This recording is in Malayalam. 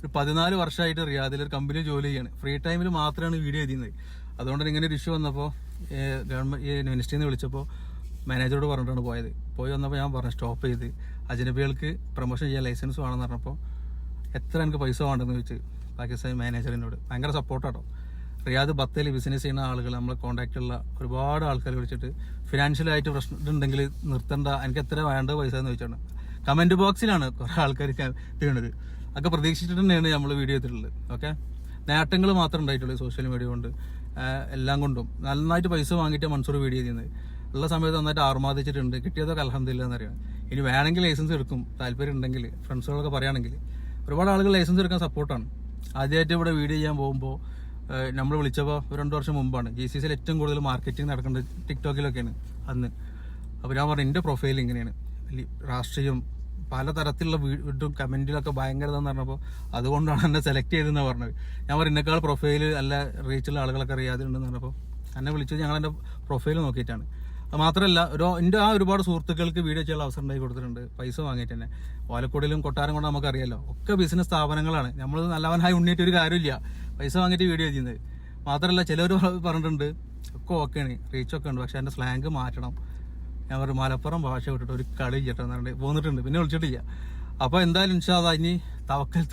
ഒരു പതിനാല് വർഷമായിട്ട് റിയാദിൽ ഒരു കമ്പനിയിൽ ജോലി ചെയ്യാണ്. ഫ്രീ ടൈമിൽ മാത്രമാണ് വീഡിയോ ചെയ്യുന്നത് അതുകൊണ്ട് ഇങ്ങനെ ഒരു ഇഷ്യൂ വന്നപ്പോൾ ഗവൺമെന്റ് മിനിസ്ട്രിയിൽ നിന്ന് വിളിച്ചപ്പോൾ മാനേജറോട് പറഞ്ഞിട്ടാണ് പോയത്. പോയി വന്നപ്പോൾ ഞാൻ പറഞ്ഞു സ്റ്റോപ്പ് ചെയ്ത്. അജനബികൾക്ക് പ്രൊമോഷൻ ചെയ്യാൻ ലൈസൻസ് വേണമെന്ന് പറഞ്ഞപ്പോൾ എത്ര എനിക്ക് പൈസ വേണ്ടെന്ന് ചോദിച്ച് പാകിസ്ഥാൻ മാനേജറിനോട് ഭയങ്കര സപ്പോർട്ടാട്ടോ റിയാദ് ബത്തേൽ ബിസിനസ് ചെയ്യുന്ന ആളുകൾ നമ്മളെ കോൺടാക്റ്റുള്ള ഒരുപാട് ആൾക്കാർ വിളിച്ചിട്ട് ഫിനാൻഷ്യലായിട്ട് പ്രശ്നം ഉണ്ടെങ്കിൽ നിർത്തണ്ട എനിക്ക് എത്ര വേണ്ട പൈസ എന്ന് ചോദിച്ചാണ്. കമന്റ് ബോക്സിലാണ് കുറേ ആൾക്കാർ വീണത്. ഒക്കെ പ്രതീക്ഷിച്ചിട്ട് തന്നെയാണ് നമ്മൾ വീഡിയോ ചെയ്തിട്ടുള്ളത് ഓക്കെ നേട്ടങ്ങൾ മാത്രമേ ഉണ്ടായിട്ടുള്ളൂ സോഷ്യൽ മീഡിയ കൊണ്ട്. എല്ലാം കൊണ്ടും. നന്നായിട്ട് പൈസ വാങ്ങിയിട്ട് മൺസൂർ വീഡിയോ ചെയ്യുന്നത് ഉള്ള സമയത്ത് നന്നായിട്ട് ആർമാദിച്ചിട്ടുണ്ട്. കിട്ടിയതൊക്കെ അലഹമില്ല എന്നറിയാം ഇനി വേണമെങ്കിൽ ലൈസൻസ് എടുക്കും. താല്പര്യം ഉണ്ടെങ്കിൽ ഫ്രണ്ട്സുകളൊക്കെ പറയുകയാണെങ്കിൽ. ഒരുപാട് ആളുകൾ ലൈസൻസ് എടുക്കാൻ സപ്പോർട്ടാണ് ആദ്യമായിട്ട് ഇവിടെ വീഡിയോ ചെയ്യാൻ പോകുമ്പോൾ നമ്മൾ വിളിച്ചപ്പോൾ രണ്ട് വർഷം മുമ്പാണ്. ജി സി സിയിൽ ഏറ്റവും കൂടുതൽ മാർക്കറ്റിംഗ് നടക്കേണ്ടത് ടിക്ടോക്കിലൊക്കെയാണ് അന്ന്. അപ്പോൾ ഞാൻ പറഞ്ഞു എന്റെ പ്രൊഫൈൽ ഇങ്ങനെയാണ്. രാഷ്ട്രീയം പലതരത്തിലുള്ള വീടും കമന്റിലൊക്കെ ഭയങ്കര ഇതെന്ന് പറഞ്ഞപ്പോൾ അതുകൊണ്ടാണ് എന്നെ സെലക്ട് ചെയ്തതെന്ന് പറഞ്ഞത്. ഞാൻ പറഞ്ഞു എന്നെക്കാൾ പ്രൊഫൈൽ നല്ല റീച്ചുള്ള ആളുകളൊക്കെ അറിയാതുണ്ടെന്ന് പറഞ്ഞപ്പോൾ എന്നെ വിളിച്ചത് ഞങ്ങൾ എന്റെ പ്രൊഫൈൽ നോക്കിയിട്ടാണ്. അത് മാത്രമല്ല ഒരു എന്റെ ആ ഒരുപാട് സുഹൃത്തുക്കൾക്ക് വീഡിയോ ചെയ്യാൻ അവസരം ഉണ്ടാക്കി കൊടുത്തിട്ടുണ്ട്. പൈസ വാങ്ങിയിട്ട് തന്നെ. ഓലക്കുടിയിലും കൊട്ടാരം കൊണ്ട് നമുക്കറിയാലോ ഒക്കെ ബിസിനസ് സ്ഥാപനങ്ങളാണ്. നമ്മൾ നല്ലവനായി ഉണ്ണിയിട്ട് ഒരു കാര്യമില്ല. പൈസ വാങ്ങിയിട്ട് വീഡിയോ ചെയ്യുന്നത്. മാത്രമല്ല ചിലവർ പറഞ്ഞിട്ടുണ്ട് ഒക്കെ ഓക്കെയാണ് റീച്ചൊക്കെ ഉണ്ട്. പക്ഷേ എന്റെ സ്ലാങ്ക് മാറ്റണം. ഞാൻ ഒരു മലപ്പുറം ഭാഷ വിട്ടിട്ട് ഒരു കളി ചേട്ടൻ പോന്നിട്ടുണ്ട്. പിന്നെ വിളിച്ചിട്ടില്ല. അപ്പോൾ എന്തായാലും ഇൻഷാ ഇനി തവക്കൽ